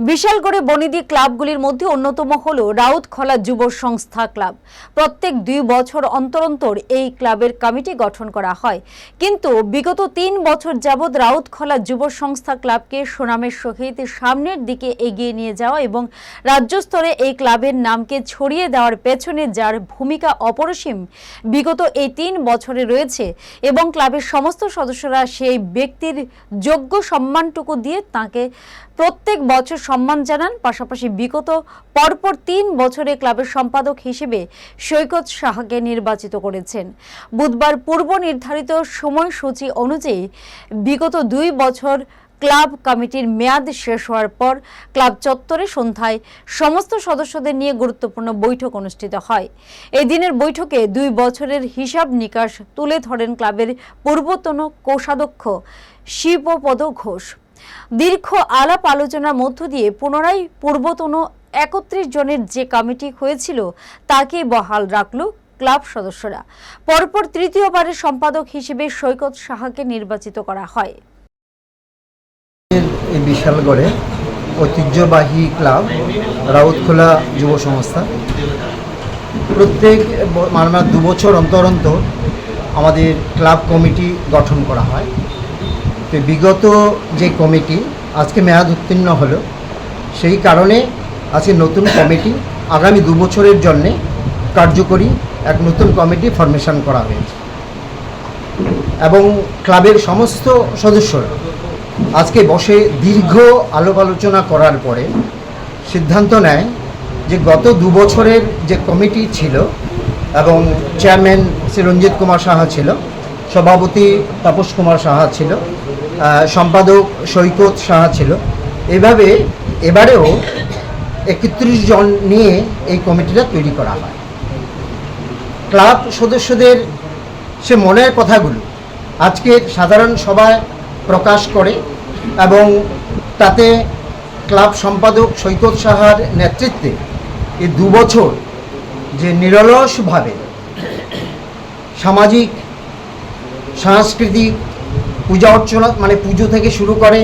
বিশালগড়ে বনিদি ক্লাবগুলির মধ্যে অন্যতম হল রাউতখলা যুব সংস্থা ক্লাব। প্রত্যেক দুই বছর অন্তর অন্তর এই ক্লাবের কমিটি গঠন করা হয়। কিন্তু বিগত তিন বছর যাবৎ রাউতখলা যুব সংস্থা ক্লাবকে সুনামের সহিত সামনের দিকে এগিয়ে নিয়ে যাওয়া এবং রাজ্য স্তরে এই ক্লাবের নামকে ছড়িয়ে দেওয়ার পেছনে যার ভূমিকা অপরিসীম বিগত এই তিন বছরে রয়েছে এবং ক্লাবের সমস্ত সদস্যরা সেই ব্যক্তির যোগ্য সম্মানটুকু দিয়ে তাকে প্রত্যেক বছর সম্মান জানান। পাশাপাশি বিগত পরপর তিন বছরে ক্লাবের সম্পাদক হিসেবে সৈকত সাহাকে নির্বাচিত করেছেন। বুধবার পূর্ব নির্ধারিত সময়সূচি অনুযায়ী বিগত দুই বছর ক্লাব কমিটির মেয়াদ শেষ হওয়ার পর ক্লাব চত্বরে সন্ধ্যায় সমস্ত সদস্যদের নিয়ে গুরুত্বপূর্ণ বৈঠক অনুষ্ঠিত হয়। এই দিনের বৈঠকে দুই বছরের হিসাব নিকাশ তুলে ধরেন ক্লাবের পূর্বতন কোষাধ্যক্ষ শিবপদ ঘোষ। দীর্ঘ আলাপ আলোচনার মধ্য দিয়ে পুনরায় পূর্বতন একত্রিশ জনের যে কমিটি হয়েছিল, তাকে বহাল রাখল ক্লাব সদস্যরা। পরপর তৃতীয়বারের সম্পাদক হিসেবে সৈকত সাহাকে নির্বাচিত করা হয়। বিশালগড়ে ঐতিহ্যবাহী ক্লাব, রাউতখোলা যুব সংস্থা। প্রত্যেক মানে দু বছর অন্তর অন্তর আমাদের ক্লাব কমিটি গঠন করা হয়। তো বিগত যে কমিটি, আজকে মেয়াদ উত্তীর্ণ হলো, সেই কারণে আজকে নতুন কমিটি আগামী দু বছরের জন্যে কার্যকরী এক নতুন কমিটি ফরমেশন করা হয়েছে। এবং ক্লাবের সমস্ত সদস্যরা আজকে বসে দীর্ঘ আলোক আলোচনা করার পরে সিদ্ধান্ত নেয় যে গত দু বছরের যে কমিটি ছিল এবং চেয়ারম্যান শ্রী রঞ্জিত কুমার সাহা ছিল, সভাপতি তাপস কুমার সাহা ছিল সম্পাদক সৈকত সাহা ছিল। এভাবে এবারেও একত্রিশ জন নিয়ে এই কমিটিটা তৈরি করা হয়। ক্লাব সদস্যদের সে মনের কথাগুলো আজকে সাধারণ সভায় প্রকাশ করে এবং তাতে ক্লাব সম্পাদক সৈকত সাহার নেতৃত্বে এই দু বছর যে নিরলসভাবে সামাজিক, সাংস্কৃতিক পূজা অর্চনা মানে পুজো থেকে শুরু করে